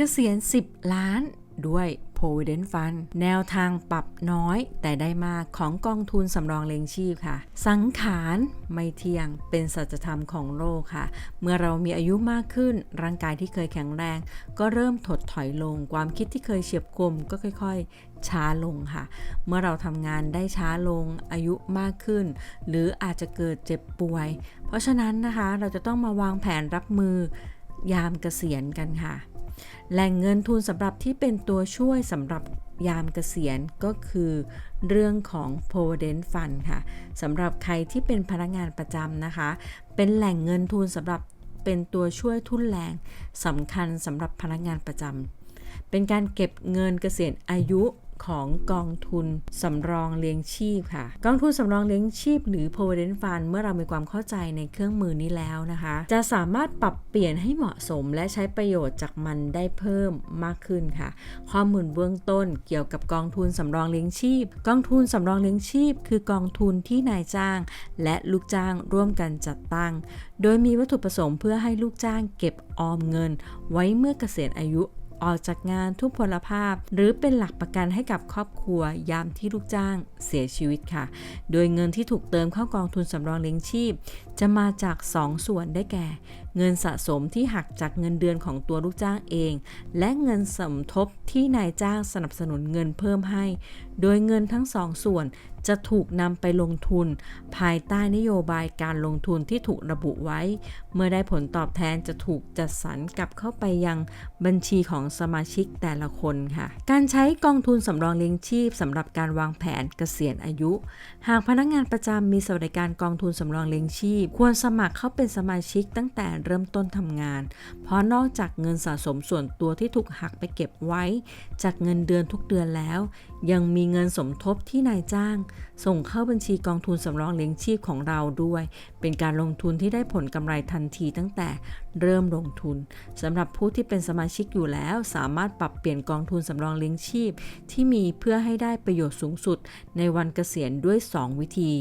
เกษียณ 10 ล้านด้วย Provident Fund แนวทางปรับน้อยแต่ได้มากของกองทุนสำรองเลี้ยงชีพค่ะ สังขารไม่เที่ยงเป็นสัจธรรมของโลกค่ะ เมื่อเรามีอายุมากขึ้น ร่างกายที่เคยแข็งแรง ก็เริ่มถดถอยลง ความคิดที่เคยเฉียบคมก็ค่อยๆ ช้าลงค่ะ เมื่อเราทำงานได้ช้าลงอายุมากขึ้น หรืออาจจะเกิดเจ็บป่วย เพราะฉะนั้นนะคะเราจะต้องมาวางแผนรับมือ ยามเกษียณกันค่ะ แหล่งเงินทุนสำหรับที่เป็นตัวช่วยสำหรับยามเกษียณก็คือเรื่องของ Provident Fund ค่ะสำหรับใครที่เป็นพนักงานประจำนะคะ เป็นแหล่งเงินทุนสำหรับเป็นตัวช่วยทุนแรงสำคัญสำหรับพนักงานประจำเป็นการเก็บเงินเกษียณอายุ ของกองทุนสำรองเลี้ยงชีพค่ะ กองทุนสำรองเลี้ยงชีพ หรือ provident fund เมื่อเรามีความเข้าใจในเครื่องมือนี้แล้วนะคะ จะสามารถปรับเปลี่ยนให้เหมาะสม และใช้ประโยชน์จากมันได้เพิ่มมากขึ้นค่ะ ข้อมูลเบื้องต้นเกี่ยวกับกองทุนสำรองเลี้ยงชีพ กองทุนสำรองเลี้ยงชีพ คือกองทุนที่นายจ้าง และลูกจ้างร่วมกันจัดตั้ง โดยมีวัตถุประสงค์เพื่อให้ลูกจ้างเก็บออมเงิน ไว้เมื่อเกษียณอายุ ออกจากงานทุกพลภาพ หรือเป็นหลักประกันให้กับครอบครัวยามที่ลูกจ้างเสียชีวิตค่ะ โดยเงินที่ถูกเติมเข้ากองทุนสำรองเลี้ยงชีพ จะมาจาก 2 ส่วนได้แก่ เงินสะสมที่หักจากเงินเดือนของตัวลูกจ้างเอง และเงินสมทบที่นายจ้างสนับสนุนเงินเพิ่มให้ โดยเงินทั้งสองส่วนจะถูกนำไปลงทุน ภายใต้นโยบายการลงทุนที่ถูกระบุไว้ เมื่อได้ผลตอบแทนจะถูกจัดสรรกลับเข้าไปยังบัญชีของสมาชิกแต่ละคนค่ะ การใช้กองทุนสำรองเลี้ยงชีพสำหรับการวางแผนเกษียณอายุ หากพนักงานประจำมีสวัสดิการกองทุนสำรองเลี้ยงชีพ ควรสมัครเข้าเป็นสมาชิกตั้งแต่เริ่มต้นทำงาน เพราะนอกจากเงินสะสมส่วนตัวที่ถูกหักไปเก็บไว้ จากเงินเดือนทุกเดือนแล้ว ยังมีเงินสมทบที่นายจ้าง ส่งเข้าบัญชีกองทุนสำรองเลี้ยงชีพของเราด้วย เป็นการลงทุนที่ได้ผลกำไรทันทีตั้งแต่เริ่มลงทุนสำหรับผู้ที่เป็นสมาชิกอยู่แล้วสามารถปรับเปลี่ยนกองทุนสำรองเลี้ยงชีพ ที่มีเพื่อให้ได้ประโยชน์สูงสุดในวันเกษียณด้วย 2 วิธี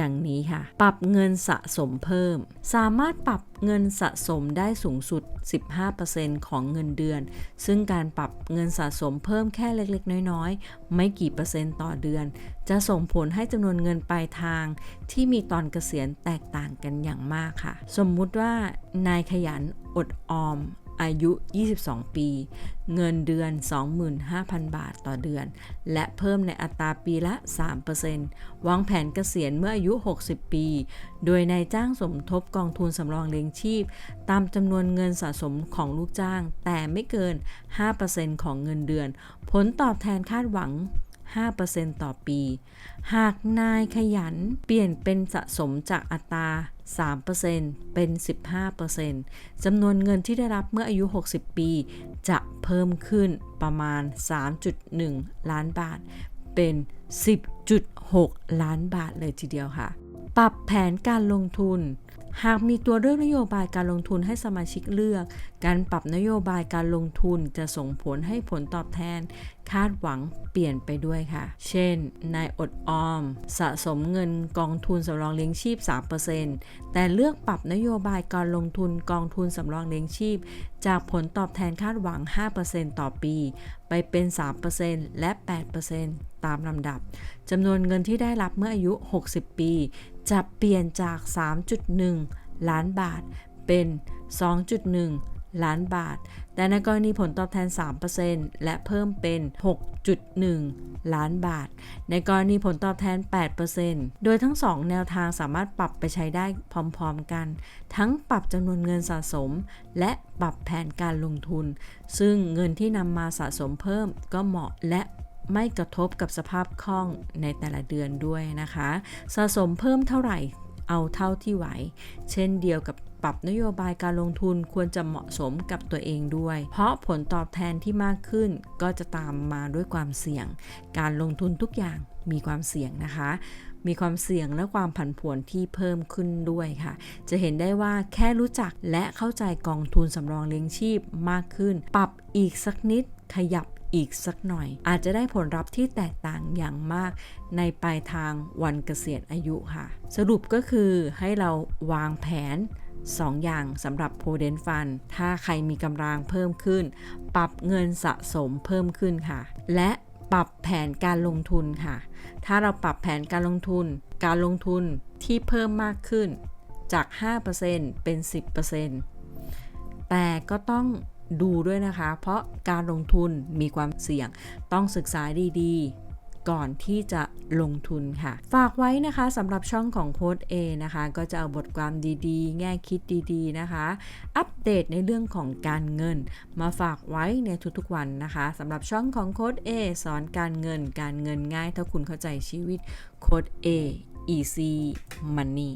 ดังนี้ค่ะ ปรับเงินสะสมเพิ่ม สามารถปรับเงินสะสมได้สูงสุด 15%ของเงินเดือน ซึ่งการปรับเงินสะสมเพิ่มแค่เล็กๆ น้อยๆ ไม่กี่เปอร์เซ็นต์ต่อเดือน จะส่งผลให้จำนวนเงินปลายทาง ที่มีตอนเกษียณแตกต่างกันอย่างมากค่ะ สมมุติว่านายขยันอดออม อายุ 22 ปี เงินเดือน 25,000 บาทต่อเดือน และเพิ่มในอัตราปีละ 3%วางแผนเกษียณเมื่ออายุ 60 ปี โดยนายจ้างสมทบกองทุนสำรองเลี้ยงชีพ ตามจำนวนเงินสะสมของลูกจ้าง แต่ไม่เกิน 5%ของเงินเดือน ผลตอบแทนคาดหวัง 5%ต่อปี หากนายขยันเปลี่ยนเป็นสะสมจากอัตรา 3%เป็น 15%จำนวนเงินที่ได้รับเมื่ออายุ 60 ปี จะเพิ่มขึ้นประมาณ 3.1 ล้านบาท เป็น 10.6 ล้านบาทเลยทีเดียวค่ะ ปรับแผนการลงทุน หากมีตัวเลือกนโยบายการลงทุนให้สมาชิกเลือก การปรับนโยบายการลงทุนจะส่งผลให้ผลตอบแทน คาดหวังเปลี่ยนไปด้วยค่ะ เช่น นายอดออม สะสมเงินกองทุนสำรองเลี้ยงชีพ 3%แต่เลือกปรับนโยบายการลงทุนกองทุนสำรองเลี้ยงชีพ จากผลตอบแทนคาดหวัง 5%ต่อปี ไปเป็น 3%และ 8%ตามลำดับจำนวนเงินที่ได้รับเมื่ออายุ 60 ปี จะเปลี่ยนจาก 3.1 ล้านบาท เป็น 2.1 ล้านบาท แต่ในกรณีผลตอบแทน 3%และเพิ่มเป็น 6.1 ล้านบาท ในกรณีผลตอบแทน 8%โดยทั้ง 2 แนวทางสามารถปรับไปใช้ได้พร้อมๆกัน ทั้งปรับจำนวนเงินสะสม และปรับแผนการลงทุน ซึ่งเงินที่นำมาสะสมเพิ่มก็เหมาะและไม่กระทบกับสภาพคล่องในแต่ละเดือนด้วยนะคะ สะสมเพิ่มเท่าไหร่ เอาเท่าที่ไหว เช่นเดียวกับปรับนโยบายการลงทุนควรจะเหมาะสมกับตัวเองด้วย เพราะผลตอบแทนที่มากขึ้นก็จะตามมาด้วยความเสี่ยง การลงทุนทุกอย่างมีความเสี่ยงนะคะ มีความเสี่ยงและความผันผวนที่เพิ่มขึ้นด้วยค่ะ จะเห็นได้ว่าแค่รู้จักและเข้าใจกองทุนสำรองเลี้ยงชีพมากขึ้น ปรับอีกสักนิดขยับ อีกสักหน่อย อาจจะได้ผลลัพธ์ที่แตกต่างอย่างมาก ในปลายทางวันเกษียณอายุค่ะ สรุปก็คือให้เราวางแผน2ออย่างสำหรับ Prudent Fund ถ้าใครมีกำลังเพิ่มขึ้น ปรับเงินสะสมเพิ่มขึ้นค่ะ และปรับแผนการลงทุนค่ะ ถ้าเราปรับแผนการลงทุน การลงทุนที่เพิ่มมากขึ้นจาก 5%เป็น 10%แต่ก็ต้อง ดูด้วยนะคะ เพราะการลงทุนมีความเสี่ยง ต้องศึกษาดีๆ ก่อนที่จะลงทุนค่ะ ฝากไว้นะคะสำหรับช่องของโค้ด A นะคะ ก็จะเอาบทความดีๆ แง่คิดดีๆนะคะ อัปเดตในเรื่องของการเงิน มาฝากไว้ในทุกๆวันนะคะสำหรับช่องของโค้ด A สอนการเงิน การเงินง่าย ถ้าคุณเข้าใจชีวิตโค้ด A Easy Money